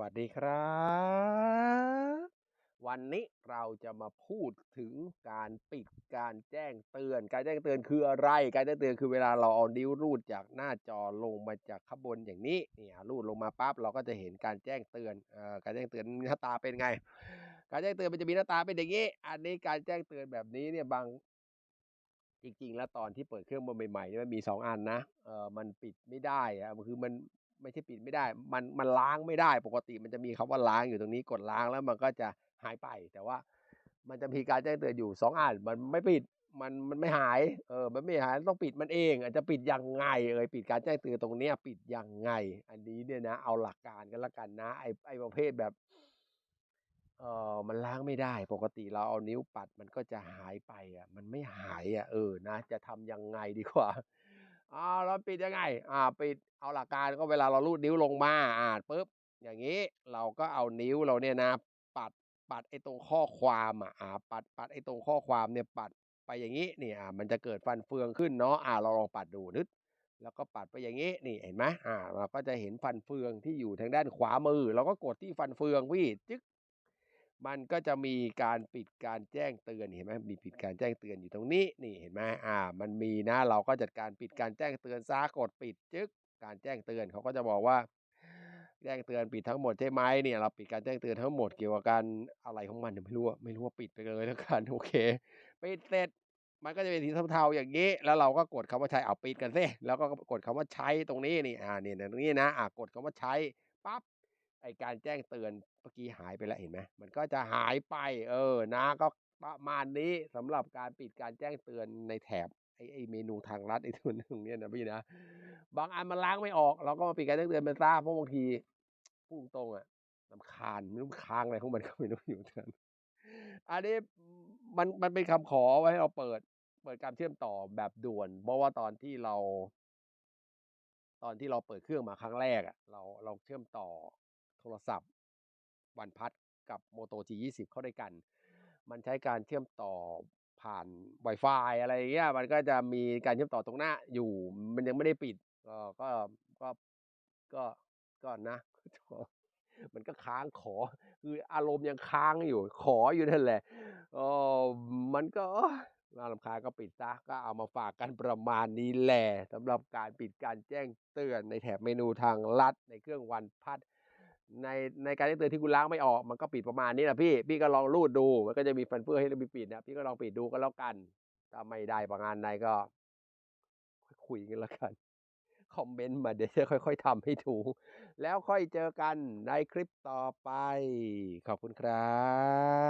วัสดีครับ วันนี้เราจะมาพูดถึงการปิดการแจ้งเตือน การแจ้งเตือนคืออะไร การแจ้งเตือนคือเวลาเราเอานิ้วรูดจากหน้าจอลงมาจากข้างบนอย่างนี้เนี่ยรูดลงมาปั๊บเราก็จะเห็นการแจ้งเตือนอการแจ้งเตือนหน้าตาเป็นไง การแจ้งเตือนมันจะมีหน้าตาเป็นอย่างนี้ อันนี้การแจ้งเตือนแบบนี้เนี่ยบางจริงๆ แล้วตอนที่เปิดเครื่องมาใหม่ๆมันมี 2 อันนะ เออมันปิดไม่ได้อะคือมัน ไม่ใช่ปิดไม่ได้ มันมันล้างไม่ได้ ปกติมันจะมีคำว่าล้างอยู่ตรงนี้กดล้างแล้วมันก็จะหายไป แต่ว่ามันจะมีการแจ้งเตือนอยู่2อันมันไม่ปิดมันมันไม่หาย เออ มันไม่หายต้องปิดมันเอง อาจจะปิดยังไงเอยปิดการแจ้งเตือนตรงเนี้ย ปิดยังไง อันนี้เนี่ยนะเอาหลักการกันละกันนะ ไอไอประเภทแบบ เออมันล้างไม่ได้ ปกติเราเอานิ้วปัดมันก็จะหายไปอะมันไม่หายอะเออนะจะทำยังไงดีกว่า อ้าเราปิดยังไง อ่า ปิดเอาหลักการก็เวลาเรารูดนิ้วลงมาอ่าปุ๊บอย่างงี้เราก็เอานิ้วเราเนี่ยนะ ปัดปัดไอ้ตรงข้อความอะอ่าปัดปัดไอ้ตรงข้อความเนี่ยปัดไปอย่างงี้นี่อ่ามันจะเกิดฟันเฟืองขึ้นเนาะอ่าเราลองปัดดูนึดแล้วก็ปัดไปอย่างงี้นี่เห็นไหมอ่า เราก็จะเห็นฟันเฟืองที่อยู่ทางด้านขวามือ เราก็กดที่ฟันเฟืองพี่จึ๊ก มันก็จะมีการปิดการแจ้งเตือนเห็นไหมมีปิดการแจ้งเตือนอยู่ตรงนี้นี่เห็นไหมอ่า มันมีนะ เราก็จัดการปิดการแจ้งเตือนเสียกดปิดจึ๊กการแจ้งเตือนเขาก็จะบอกว่า แจ้งเตือนปิดทั้งหมดใช่ไหมเนี่ยเราปิดการแจ้งเตือนทั้งหมดเกี่ยวกับการอะไรของมันไม่รู้ไม่รู้ว่าปิดไปเลยแล้วกันโอเคปิดเสร็จมันก็จะเป็นสีเทาๆอย่างงี้ แล้วเราก็กดคำว่าใช้อ้าปิดกันสิแล้วก็กดคำว่าใช้ตรงนี้นี่อ่าเนี่ยตรงนี้นะอ่ากดคำว่าใช้ปั๊บ ไอการแจ้งเตือนเมื่อกี้หายไปแล้วเห็นไหมมันก็จะหายไป เออนะก็ประมาณนี้สำหรับการปิดการแจ้งเตือนในแถบไอ้ไอ้เมนูทางลัดไอ้ตัวตรงเนี้ยนะพี่นะบางอันมันล้างไม่ออก เราก็มาปิดการแจ้งเตือนมันเสียเพราะบางทีพูดตรงๆอะรำคาญไม่รู้ค้างอะไรของมันก็ไม่รู้อยู่เหมือนกันอันนี้มันมันเป็นคำขอไว้ให้เราเปิด เปิดการเชื่อมต่อแบบด่วน เพราะว่าตอนที่เรา ตอนที่เราเปิดเครื่องมาครั้งแรกอะเราเราเชื่อมต่อ โทรศัพท์ OnePlus กับ Moto G20 เข้าด้วยกัน มันใช้การเชื่อมต่อผ่านไวฟายอะไรเงี้ย มันก็จะมีการเชื่อมต่อตรงหน้าอยู่ มันยังไม่ได้ปิด ก็ก็ก็ก็ก็นะมันก็ค้างขอ คืออารมณ์ยังค้างอยู่ ขออยู่นั่นแหละเออมันก็โอ๊ยน่ารำคาก็ปิดเสียก็เอามาฝากกันประมาณนี้แหละสำหรับการปิดการแจ้งเตือนในแถบเมนูทางลัดในเครื่อง OnePlus ในในการที่เตือนที่คุณล้างไม่ออก มันก็ปิดประมาณนี้นะพี่พี่ก็ลองรูดดู มันก็จะมีฟันเฟื่อให้เรามีปิดนะพี่ก็ลองปิดดูก็แล้วกันถ้าไม่ได้ประงานนายก็ คุยกันแล้วกันคอมเมนต์มาเดี๋ยวจะค่อย ๆทำให้ถูก แล้วค่อยเจอกันในคลิปต่อไป ขอบคุณครับ